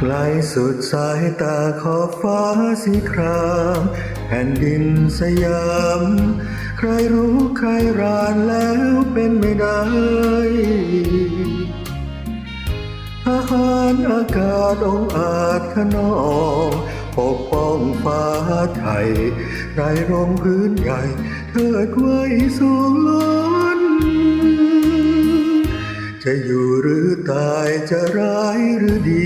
ไกลสุดสายตาขอบฟ้าสีครามแผ่นดินสยาม ใครรู้ใครรานแล้วเป็นไม่ได้ทหารอากาศองอาจขนองปกป้องฟ้าไทยไรร่มพื้นใหญ่เทิดไว้สูงล้น จะอยู่หรือตายจะร้ายหรือดี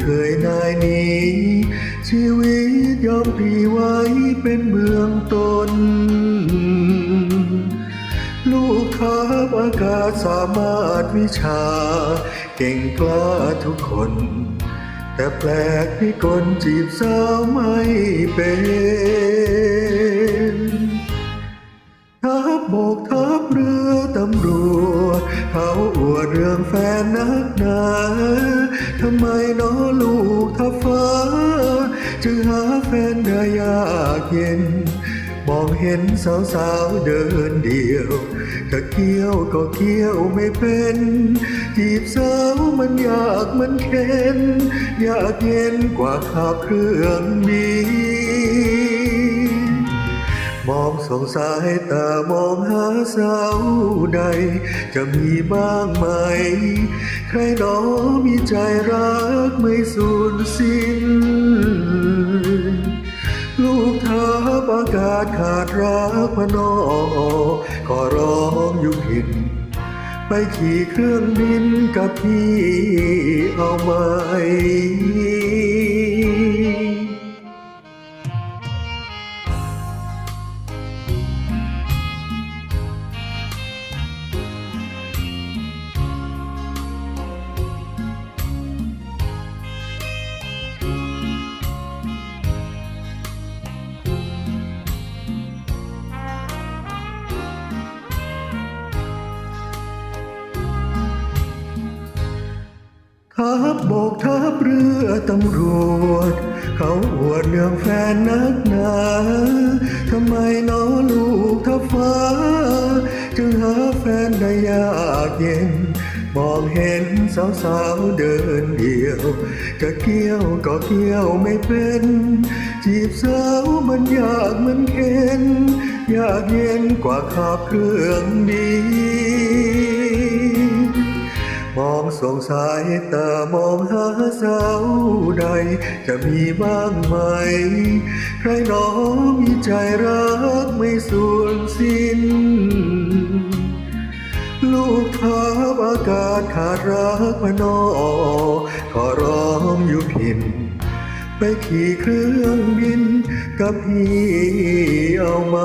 เคยนายหนี้ ชีวิตยอมพลีไว้เป็นเมืองตน ลูกทัพอากาศสามารถวิชา เก่งกล้าทุกคน แต่แปลกพิกลจีบสาวไม่เป็นทัพบกทัพ ไมน้อลูกทัพฟ้าจึงหาแฟนได้ยากเย็น มองเห็นสาวๆเดินเดียวถ้าเกี้ยวก็เกี้ยวไม่เป็น จีบสาวมันยากมันเข็น ยากเย็นกว่าขับเครื่องบิน มองสงสายตามองหาสาวใด จะมีบ้างไหม ใครหนอมีใจรักไม่สูญสิ้น ลูกทัพอากาศขาดรักพนอขอร้องอยู่ผิดไปขี่เครื่องบินกับพี่เอาไหม ทัพบกทัพเรือตำรวจ เขาอวดเรื่องแฟนนักหนาทำไมน้อลูกทัพฟ้า จึงหาแฟนได้ยากเย็น มองเห็นสาวๆเดินเดียว จะเกี่ยวก็เกี่ยวไม่เป็น จีบสาวมันยากมันเข็น ยากเย็นกว่าขับเครื่องบินมอง สงสายตามองหาสาวใด จะมีบ้างไหม ใครหนอมีใจรักไม่สูญสิ้น ลูกทัพอากาศขาดรักพนอขอร้องอยู่พินไปขี่เครื่องบินกับพี่เอาไหม